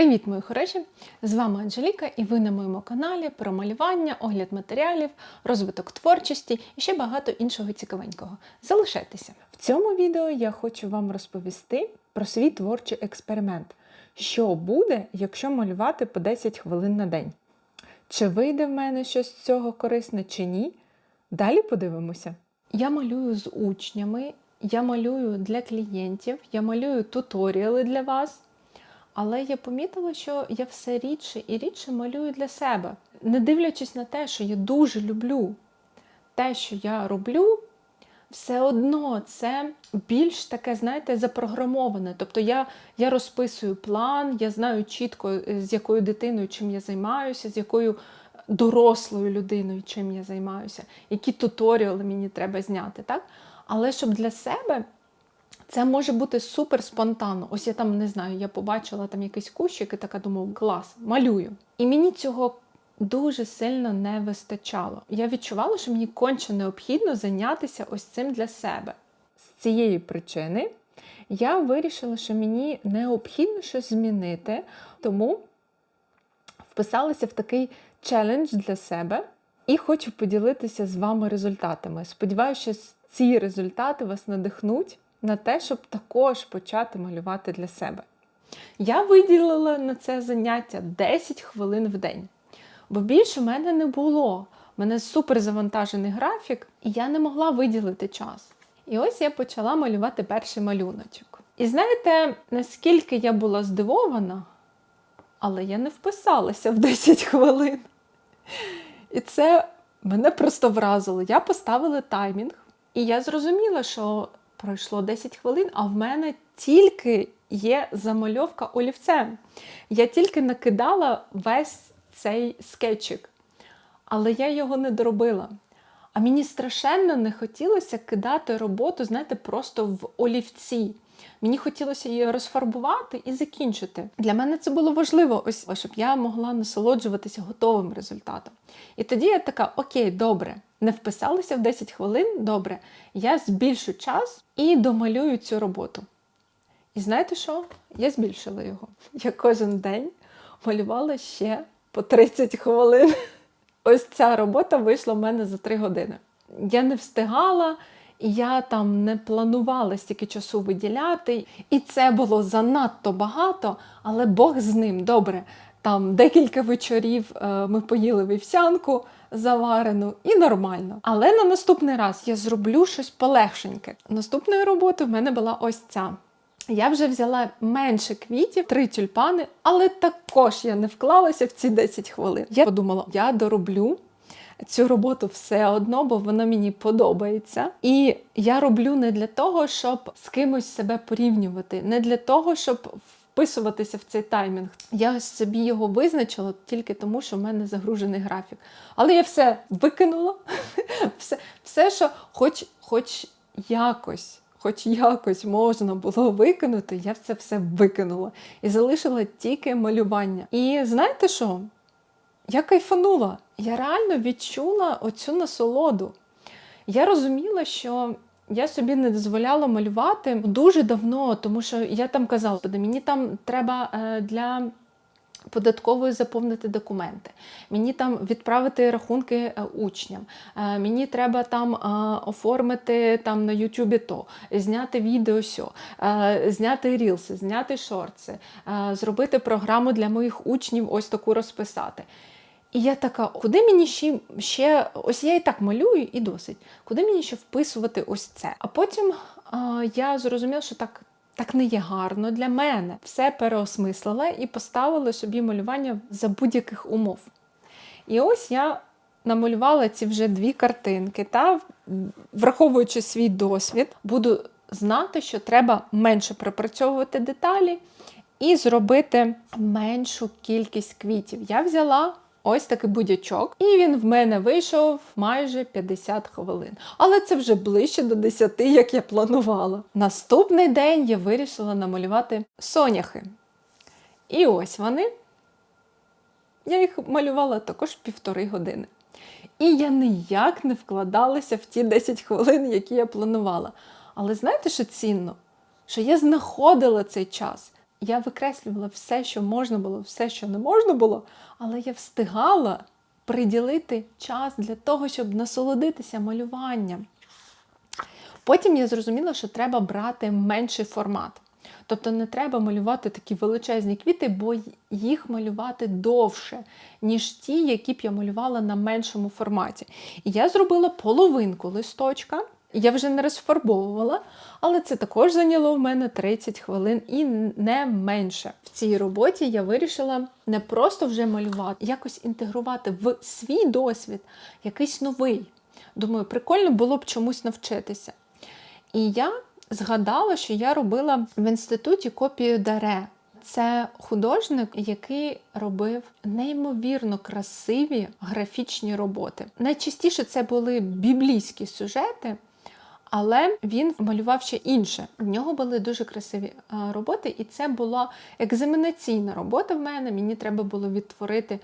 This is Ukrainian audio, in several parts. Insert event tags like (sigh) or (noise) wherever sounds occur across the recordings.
Привіт, мої хороші! З вами Анжеліка, і ви на моєму каналі про малювання, огляд матеріалів, розвиток творчості і ще багато іншого цікавенького. Залишайтеся! В цьому відео я хочу вам розповісти про свій творчий експеримент. Що буде, якщо малювати по 10 хвилин на день? Чи вийде в мене щось з цього корисне, чи ні? Далі подивимося. Я малюю з учнями, я малюю для клієнтів, я малюю туторіали для вас. Але я помітила, що я все рідше і рідше малюю для себе, не дивлячись на те, що я дуже люблю те, що я роблю, все одно це більш таке, знаєте, запрограмоване. Тобто я я розписую план, я знаю чітко, з якою дитиною чим я займаюся, з якою дорослою людиною чим я займаюся, які туторіали мені треба зняти. так? Але щоб для себе. Це може бути супер спонтанно. Ось я там не знаю, я побачила там якийсь кущик і така думаю, клас, малюю. І мені цього дуже сильно не вистачало. Я відчувала, що мені конче необхідно зайнятися ось цим для себе. З цієї причини я вирішила, що мені необхідно щось змінити, тому вписалася в такий челендж для себе і хочу поділитися з вами результатами. Сподіваюся, що ці результати вас надихнуть на те, щоб також почати малювати для себе. Я виділила на це заняття 10 хвилин в день, бо більше в мене не було. У мене супер завантажений графік, і я не могла виділити час. І ось я почала малювати перший малюночок. І знаєте, наскільки я була здивована, але я не вписалася в 10 хвилин. І це мене просто вразило. Я поставила таймінг, і я зрозуміла, що Пройшло 10 хвилин, а в мене тільки є замальовка олівцем. Я тільки накидала весь цей скетчик, але я його не доробила. А мені страшенно не хотілося кидати роботу, знаєте, просто в олівці. Мені хотілося її розфарбувати і закінчити. Для мене це було важливо, ось щоб я могла насолоджуватися готовим результатом. І тоді я така: Окей, добре, не вписалися в 10 хвилин, добре, я збільшу час і домалюю цю роботу. І знаєте що? Я збільшила його. Я кожен день малювала ще по 30 хвилин. Ось ця робота вийшла в мене за 3 години. Я не встигала, я там не планувала стільки часу виділяти. І це було занадто багато, але Бог з ним добре. Там декілька вечорів е, ми поїли вівсянку заварену і нормально. Але на наступний раз я зроблю щось полегшеньке. Наступною роботою в мене була ось ця. Я вже взяла менше квітів, три тюльпани, але також я не вклалася в ці 10 хвилин. Я подумала, я дороблю. Цю роботу все одно, бо вона мені подобається. І я роблю не для того, щоб з кимось себе порівнювати, не для того, щоб вписуватися в цей таймінг. Я собі його визначила тільки тому, що в мене загружений графік. Але я все викинула, (laughs) все, що хоч якось. Хоч якось можна було викинути, я це все викинула і залишила тільки малювання. І знаєте що? Я кайфанула. Я реально відчула оцю насолоду. Я розуміла, що я собі не дозволяла малювати дуже давно, тому що я там казала, мені там треба е, для податкової заповнити документи, мені там відправити рахунки е, учням, е, мені треба там оформити там на Ютубі то, зняти відео сьо, зняти рілси, зняти шорти, зробити програму для моїх учнів, ось таку розписати. І я така, куди мені ще ще ось я і так малюю, і досить. Куди мені ще вписувати ось це? А потім я зрозуміла, що так так не є гарно для мене. Все переосмислила і поставила собі малювання за будь-яких умов. І ось я намалювала ці вже дві картинки, та враховуючи свій досвід, буду знати, що треба менше пропрацьовувати деталі і зробити меншу кількість квітів. Я взяла ось такий будячок. І він в мене вийшов майже 50 хвилин. Але це вже ближче до 10, як я планувала. Наступний день я вирішила намалювати соняхи. І ось вони. Я їх малювала також півтори години. І я ніяк не вкладалася в ті 10 хвилин, які я планувала. Але знаєте, що цінно? Що я знаходила цей час. Я викреслювала все, що можна було, все, що не можна було, але я встигала приділити час для того, щоб насолодитися малюванням. Потім я зрозуміла, що треба брати менший формат. Тобто не треба малювати такі величезні квіти, бо їх малювати довше, ніж ті, які б я малювала на меншому форматі. І я зробила половинку листочка. Я вже не розфарбовувала, але це також зайняло в мене 30 хвилин і не менше. В цій роботі я вирішила не просто вже малювати, якось інтегрувати в свій досвід якийсь новий. Думаю, прикольно було б чомусь навчитися. І я згадала, що я робила в інституті копію Даре. Це художник, який робив неймовірно красиві графічні роботи. Найчастіше це були біблійські сюжети, але він малював ще інше. В нього були дуже красиві роботи, і це була екзаменаційна робота в мене. Мені треба було відтворити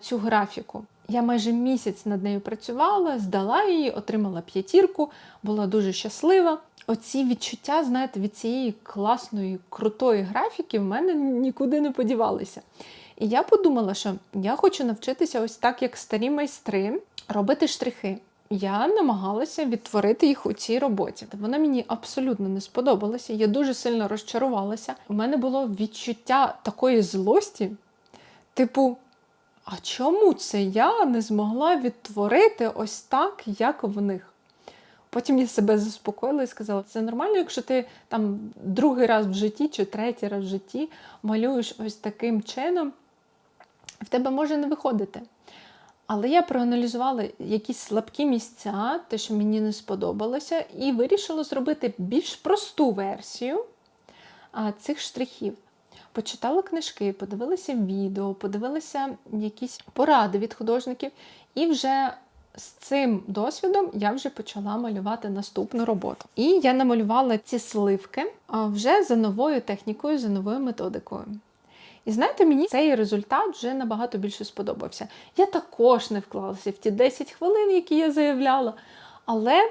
цю графіку. Я майже місяць над нею працювала, здала її, отримала п'ятірку, була дуже щаслива. Оці відчуття, знаєте, від цієї класної, крутої графіки в мене нікуди не подівалися. І я подумала, що я хочу навчитися ось так, як старі майстри, робити штрихи. Я намагалася відтворити їх у цій роботі. Вона мені абсолютно не сподобалася. Я дуже сильно розчарувалася. У мене було відчуття такої злості, типу, а чому це я не змогла відтворити ось так, як в них? Потім я себе заспокоїла і сказала, це нормально, якщо ти там другий раз в житті чи третій раз в житті малюєш ось таким чином, в тебе може не виходити. Але я проаналізувала якісь слабкі місця, те, що мені не сподобалося, і вирішила зробити більш просту версію цих штрихів. Почитала книжки, подивилася відео, подивилася якісь поради від художників, і вже з цим досвідом я вже почала малювати наступну роботу. І я намалювала ці сливки вже за новою технікою, за новою методикою. І знаєте, мені цей результат вже набагато більше сподобався. Я також не вклалася в ті 10 хвилин, які я заявляла. Але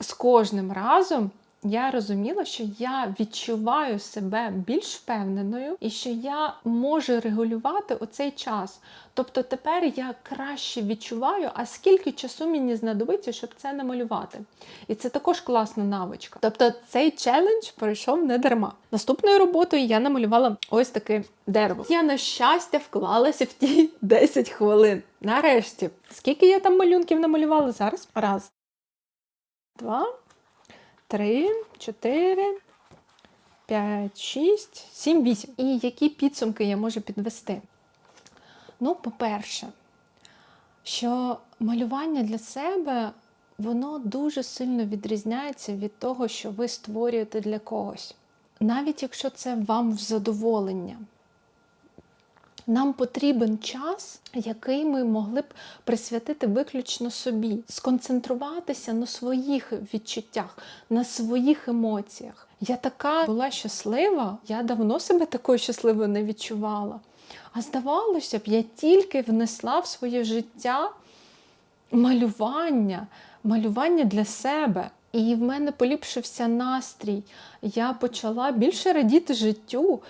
з кожним разом я розуміла, що я відчуваю себе більш впевненою і що я можу регулювати оцей час. Тобто тепер я краще відчуваю, а скільки часу мені знадобиться, щоб це намалювати. І це також класна навичка. Тобто цей челендж пройшов не дарма. Наступною роботою я намалювала ось таке дерево. Я, на щастя, вклалася в ті (laughs) 10 хвилин. Нарешті, скільки я там малюнків намалювала зараз? Раз, два. 3, 4, 5, 6, 7, 8. І які підсумки я можу підвести? Ну, по-перше, що малювання для себе, воно дуже сильно відрізняється від того, що ви створюєте для когось. Навіть якщо це вам в задоволення. Нам потрібен час, який ми могли б присвятити виключно собі, сконцентруватися на своїх відчуттях, на своїх емоціях. Я така була щаслива, я давно себе такою щасливою не відчувала. А здавалося б, я тільки внесла в своє життя малювання, малювання для себе. І в мене поліпшився настрій. Я почала більше радіти життю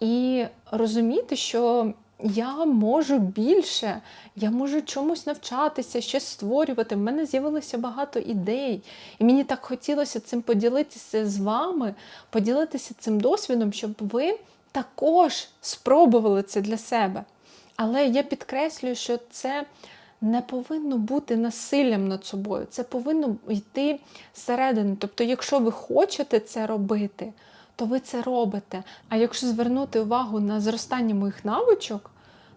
і розуміти, що я можу більше, я можу чомусь навчатися, щось створювати. В мене з'явилося багато ідей. І мені так хотілося цим поділитися з вами, поділитися цим досвідом, щоб ви також спробували це для себе. Але я підкреслюю, що це не повинно бути насиллям над собою, це повинно йти зсередини. Тобто, якщо ви хочете це робити, то ви це робите. А якщо звернути увагу на зростання моїх навичок,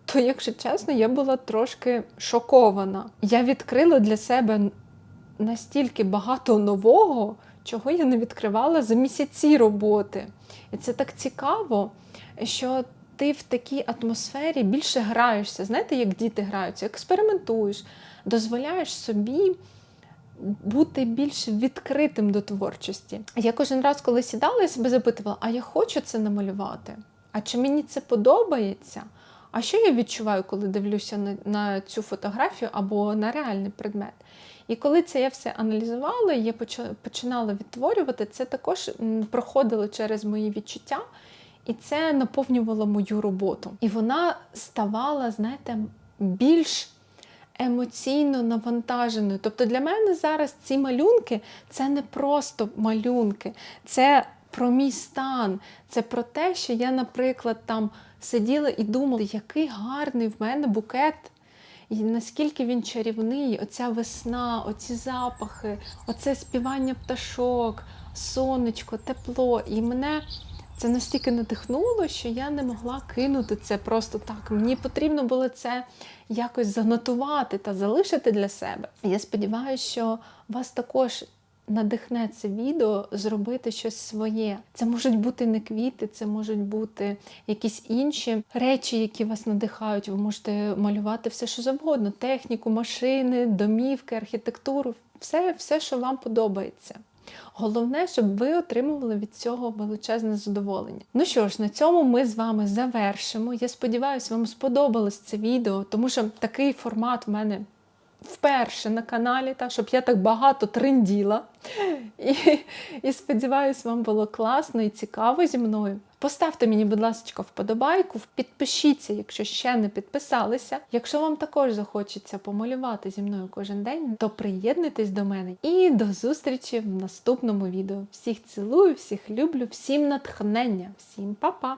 то, якщо чесно, я була трошки шокована. Я відкрила для себе настільки багато нового, чого я не відкривала за місяці роботи. І це так цікаво, що ти в такій атмосфері більше граєшся. Знаєте, як діти граються, експериментуєш, дозволяєш собі бути більш відкритим до творчості. Я кожен раз, коли сідала, я себе запитувала, а я хочу це намалювати? А чи мені це подобається? А що я відчуваю, коли дивлюся на, на цю фотографію або на реальний предмет? І коли це я все аналізувала, я починала відтворювати, це також проходило через мої відчуття. І це наповнювало мою роботу. І вона ставала, знаєте, більш емоційно навантаженою. Тобто для мене зараз ці малюнки це не просто малюнки, це про мій стан, це про те, що я, наприклад, там сиділа і думала, який гарний в мене букет. І наскільки він чарівний, оця весна, оці запахи, оце співання пташок, сонечко, тепло. І мене це настільки надихнуло, що я не могла кинути це просто так. Мені потрібно було це якось занотувати та залишити для себе. Я сподіваюся, що вас також. Надихне це відео зробити щось своє. Це можуть бути не квіти, це можуть бути якісь інші речі, які вас надихають. Ви можете малювати все, що завгодно: техніку, машини, домівки, архітектуру, все, все, що вам подобається. Головне, щоб ви отримували від цього величезне задоволення. Ну що ж, на цьому ми з вами завершимо. Я сподіваюся, вам сподобалось це відео, тому що такий формат в мене вперше на каналі, та, щоб я так багато тренділа. І, і сподіваюся, вам було класно і цікаво зі мною. Поставте мені, будь ласка, вподобайку, підпишіться, якщо ще не підписалися. Якщо вам також захочеться помалювати зі мною кожен день, то приєднуйтесь до мене. І до зустрічі в наступному відео. Всіх цілую, всіх люблю, всім натхнення, всім па-па!